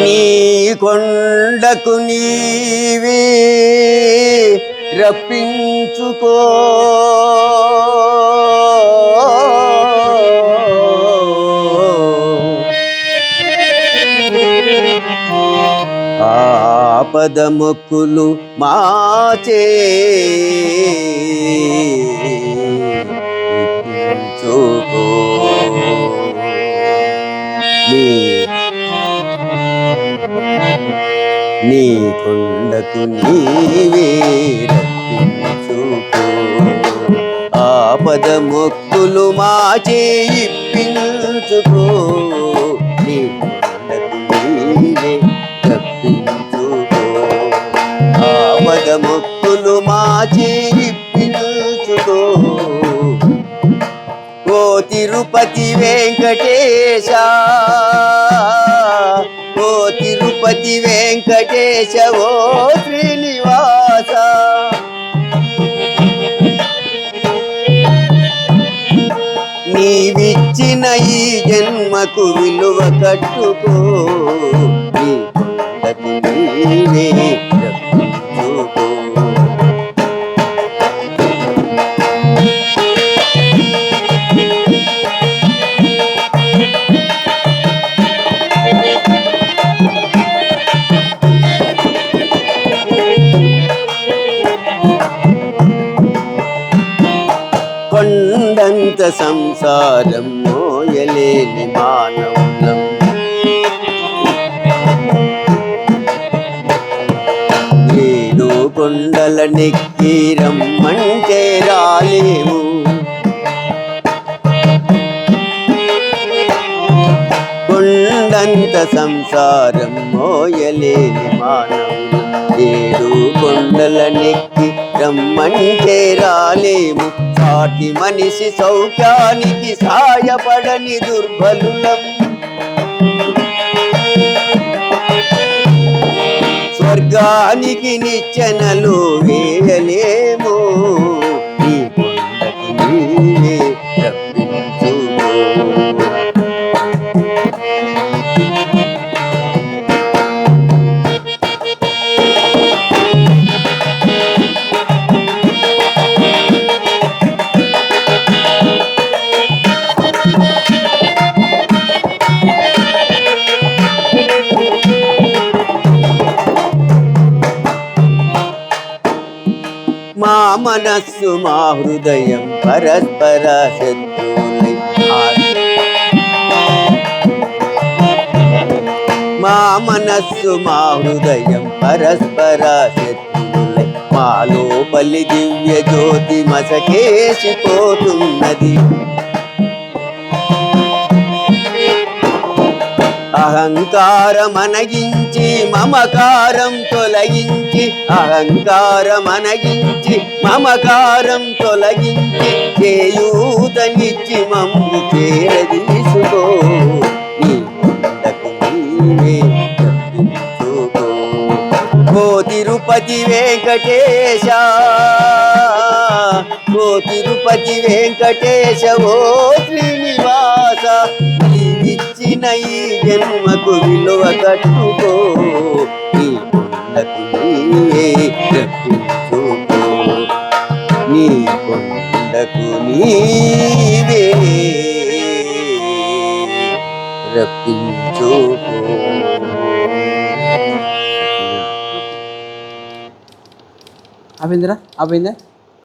నీ కొండకు నీవి రప్పించుకో. ఆపదముక్కులు మాచే చూకో నీ కొండకు నీవే రప్పించుకో. ఆపద మొక్కులు మా ఇప్పించుకో. నీ కొండకు నీవే రప్పించుకో. ఆపద మొక్కులు మా చేయించుకో ఓ తిరుపతి వెంకటేశ. తిరుపతి వెంకటేశవో శ్రీనివాస. నీవిచ్చిన ఈ జన్మకు విలువ కట్టుకో. నీ నీవే కొండంత సంసారం మోయలేని మానవులం. ఏడు కొండల నెక్కి రమ్మంటే రాలేవు. కొండంత సంసారం మోయలేని మానవులం. ఏడు కొండల నెక్కి రమ్మంటే రాలేము సాటి మనిషి సౌఖ్యానికి సాయపడని దుర్బలులం. స్వర్గానికి నిచ్చెనలు వేయలేము. మా మనస్సు మా హృదయం పరస్పర శత్రువులై మా మనస్సు మా హృదయం పరస్పర శత్రువులై మాలో లోపలి దివ్య జ్యోతి మసకేసిపోతున్నది. అహంకారం అనగించి మమకారం తొలగించి అహంకారం అనగించి మమకారం తొలగించి చేయూతనిచ్చి మమ్ము చేరదీసుకో ఓ తిరుపతి వెంకటేశ ఓ తిరుపతి వెంకటేశ ఓ శ్రీనివాస నీవిచ్చిన ఈ జన్మకు విలువ కట్టుకో. నీ కొండకు నీయే రప్పించుకో. నీ కొండకు నీవే రప్పించుకో. ఆపిందిరా? అవిందా